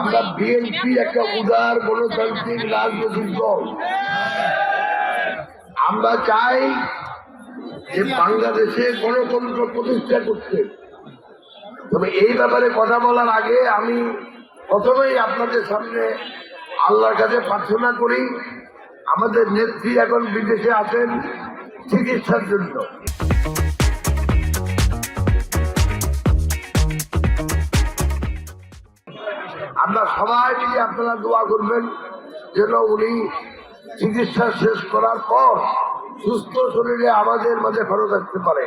আমরা বিএনপি একটা উদার, গণতান্ত্রিক রাজনৈতিক দল। আমরা চাই যে বাংলাদেশে গণতন্ত্র প্রতিষ্ঠা করতে। তবে এই ব্যাপারে কথা বলার আগে আমি প্রথমেই আপনাদের সামনে আল্লাহর কাছে প্রার্থনা করি, আমাদের নেত্রী এখন বিদেশে আছেন চিকিৎসার জন্য। সবাই মিলে আপনারা দোয়া করবেন যেন উনি চিকিৎসা শেষ করার পর সুস্থ শরীরে আমাদের মাঝে ফেরত আসতে পারে।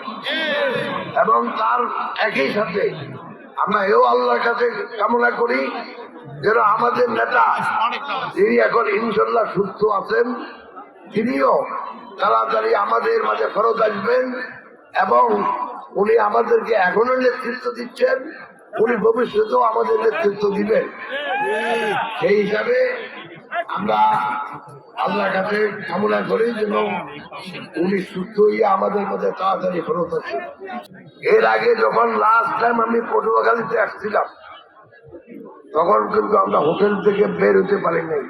এবং তার একই সাথে আমরা এও আল্লাহর কাছে কামনা করি যেন আমাদের নেতা যিনি এখন ইনশাল্লাহ সুস্থ আছেন, তিনিও তাড়াতাড়ি আমাদের মাঝে ফেরত আসবেন এবং উনি আমাদেরকে এখনও নেতৃত্ব দিচ্ছেন। উনি ভবিষ্যতেও আমাদের নেতৃত্ব দিবেন। সেই হিসাবে আমরা আল্লাহর কাছে কামনা করি যেন উনি সুস্থ হয়ে আমাদের মধ্যে তাড়াতাড়ি ফেরত আসেন। এর আগে যখন লাস্ট টাইম আমি পটুয়াখালীতে আসছিলাম, তখন কিন্তু আমরা হোটেল থেকে বের হতে পারি নাই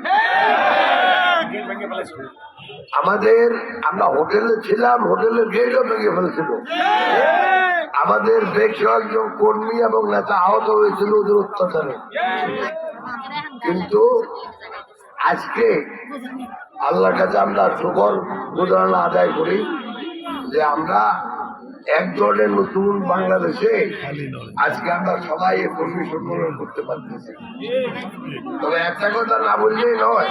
আমাদের আমরা হোটেলে ছিলাম হোটেলের গেটও ভেঙে ফেলেছিল। আমাদের বেশ কয়েকজন কর্মী এবং নেতা আহত হয়েছিল ওদের অত্যাচারে। কিন্তু আজকে আল্লাহর কাছে আমরা শুকর গোদানা আদায় করি যে আমরা এক ধরনের নতুন বাংলাদেশে আজকে আমরা সবাই এই কর্মী সম্মেলন করতে পারতেছি। তবে একটা কথা না বললেই নয়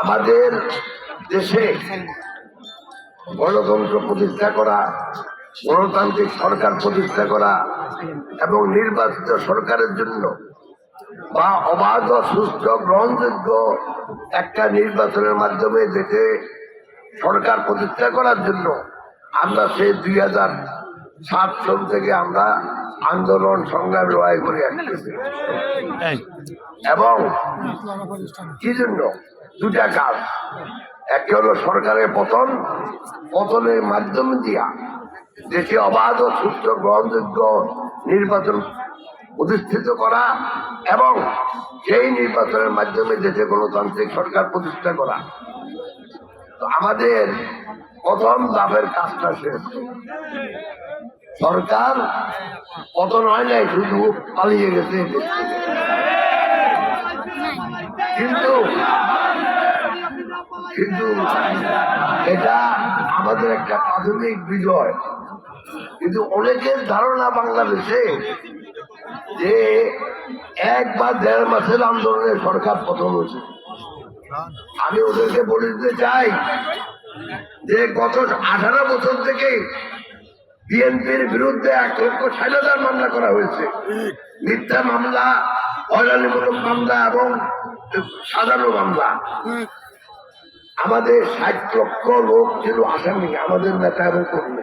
আমাদের দেশে গণতন্ত্র প্রতিষ্ঠা করা গণতান্ত্রিক সরকার প্রতিষ্ঠা করা এবং নির্বাচিত সরকারের জন্য বা অবাধ সুস্থ গ্রহণযোগ্য একটা নির্বাচনের মাধ্যমে দেশে সরকার প্রতিষ্ঠা করার জন্য আমরা সেই দুই হাজার সাত সাল থেকে আমরা আন্দোলন সংগ্রাম লড়াই করে আসতেছি। এবং কি জন্য? দুটা কাজ। একটা হলো সরকারের পতন পতনের মাধ্যমে দিয়া দেশে অবাধ ও সুস্থ গ্রহণযোগ্য নির্বাচন প্রতিষ্ঠিত করা এবং সেই নির্বাচনের মাধ্যমে দেশে গণতান্ত্রিক সরকার প্রতিষ্ঠা করা। আমাদের প্রথম লাভের কাজটা শেষ সরকার পতন হয় নাই, শুধু পালিয়ে গেছে। কিন্তু কিন্তু এটা আমাদের একটা প্রাথমিক বিজয়। কিন্তু অনেকের ধারণা বাংলাদেশে যে এক বা দেড় মাসের আন্দোলনে সরকার পতন হয়েছে। আমি ওদেরকে বলে দিতে চাই যে গত আঠারো বছর থেকে বিএনপির বিরুদ্ধে এক লক্ষ ষাট হাজার মামলা করা হয়েছে। মিথ্যা মামলা হয়রানিমূলক মামলা এবং সাজানো মামলা। আমাদের ষাট লক্ষ লোক ছিল আসামি, আমাদের নেতা এবং কর্মী।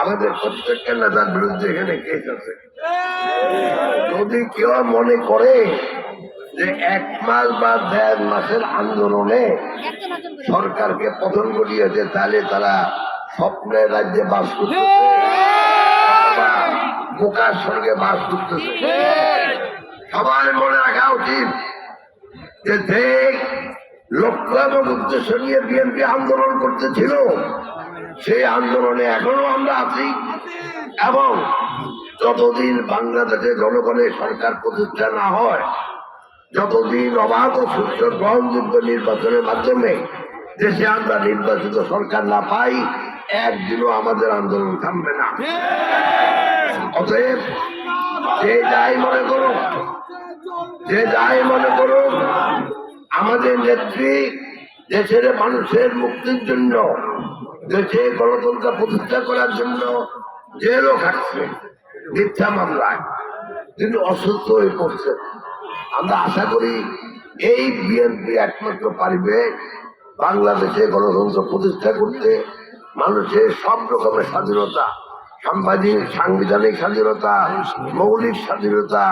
আমাদের প্রত্যেকটা নেতার বিরুদ্ধে এখানে কেস আছে। যদি কেউ মনে করে যে এক মাস বা দেড় মাসের আন্দোলনে সরকারকে পতন ঘটিয়েছে তাহলে তারা স্বপ্নের রাজ্যে বাস অথবা বোকার সঙ্গে বাস করতেছে। সবাই মনে রাখা উচিত যে যে লক্ষ্য এবং উদ্দেশ্য নিয়ে বিএনপি আন্দোলন করতেছিল। সেই আন্দোলনে এখনও আমরা আছি। এবং যতদিন বাংলাদেশে জনগণের সরকার প্রতিষ্ঠা না হয় যতদিন অবাধ ও সুস্থ গ্রহণযোগ্য নির্বাচনের মাধ্যমে দেশে আমরা নির্বাচিত সরকার না পাই, একদিনও আমাদের আন্দোলন থামবে না। অতএব যে যাই মনে করুন যে যাই মনে করুন আমাদের নেত্রী দেশের মানুষের মুক্তির জন্য, দেশে গণতন্ত্র প্রতিষ্ঠা করার জন্য জেলও খাটছে মিথ্যা মামলায়। তিনি অসুস্থ হয়ে পড়ছে আমরা আশা করি এই বিএনপি একমাত্র পারিবে বাংলাদেশে গণতন্ত্র প্রতিষ্ঠা করতে মানুষের সব রকমের স্বাধীনতা সাংবাদিক সাংবিধানিক স্বাধীনতা, মৌলিক স্বাধীনতা,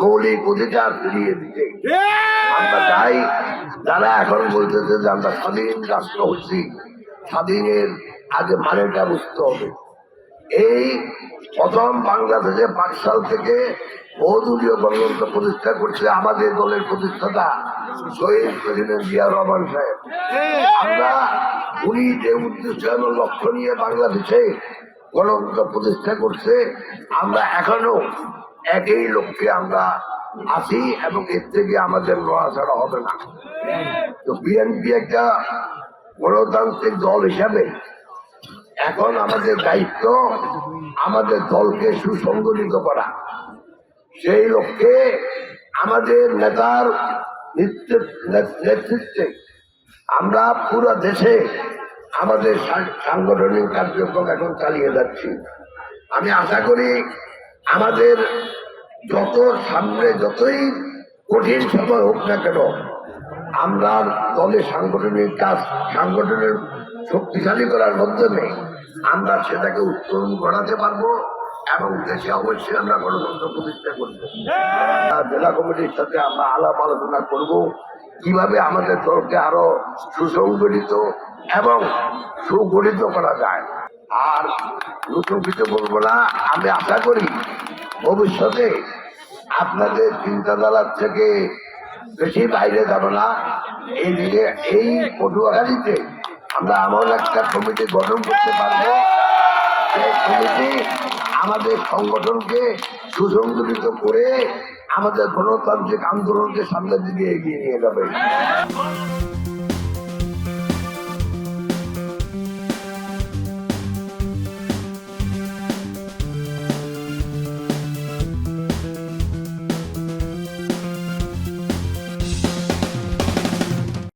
মৌলিক অধিকার ফিরিয়ে দিতে। আমরা চাই যারা এখন বলতেছে যে আমরা স্বাধীন রাষ্ট্র হচ্ছি, স্বাধীনের আগে মানেটা বুঝতে হবে। এই প্রথম বাংলাদেশে পাকশাল থেকে বহুদলীয় গণতন্ত্র প্রতিষ্ঠা করছে আমাদের দলের প্রতিষ্ঠাতা শহীদ প্রেসিডেন্ট জিয়া রহমান সাহেব। আমরা উনি যে উদ্দেশ্য এবং লক্ষ্য নিয়ে বাংলাদেশে গণতন্ত্র প্রতিষ্ঠা করছে, আমরা এখনও একই লক্ষ্যে আমরা আছি এবং এর থেকে আমাদের নড়াচড়া হবে না। তো বিএনপি একটা গণতান্ত্রিক দল হিসাবে এখন আমাদের দায়িত্ব আমাদের দলকে সুসংগঠিত করা। সেই লক্ষ্যে আমাদের নেতার নেতৃত্বে আমরা পুরো দেশে আমাদের সাংগঠনিক কার্যক্রম এখন চালিয়ে যাচ্ছি। আমি আশা করি আমাদের যত সামনে যতই কঠিন সময় হোক না কেন, আমরা দলের সাংগঠনিক কাজ, সাংগঠনের শক্তিশালী করার মাধ্যমে আমরা সেটাকে উত্তরণ ঘটাতে পারব। এবং দেশে অবশ্যই আমরা গণতন্ত্র প্রতিষ্ঠা করব। জেলা কমিটির সাথে আমরা আলাপ আলোচনা করব কীভাবে আমাদের দলকে আরও সুসংগঠিত এবং সুগঠিত করা যায়। আর নতুন কিছু বলব না আমি আশা করি ভবিষ্যতে আপনাদের চিন্তাধারার থেকে বেশি বাইরে যাব না। এই দিকে এই পটুয়াখালীতে আমরা এমন একটা কমিটি গঠন করতে পারব। সেই কমিটি আমাদের সংগঠনকে সুসংগঠিত করে আমাদের গণতান্ত্রিক আন্দোলনকে সামনের দিকে এগিয়ে নিয়ে যাবে।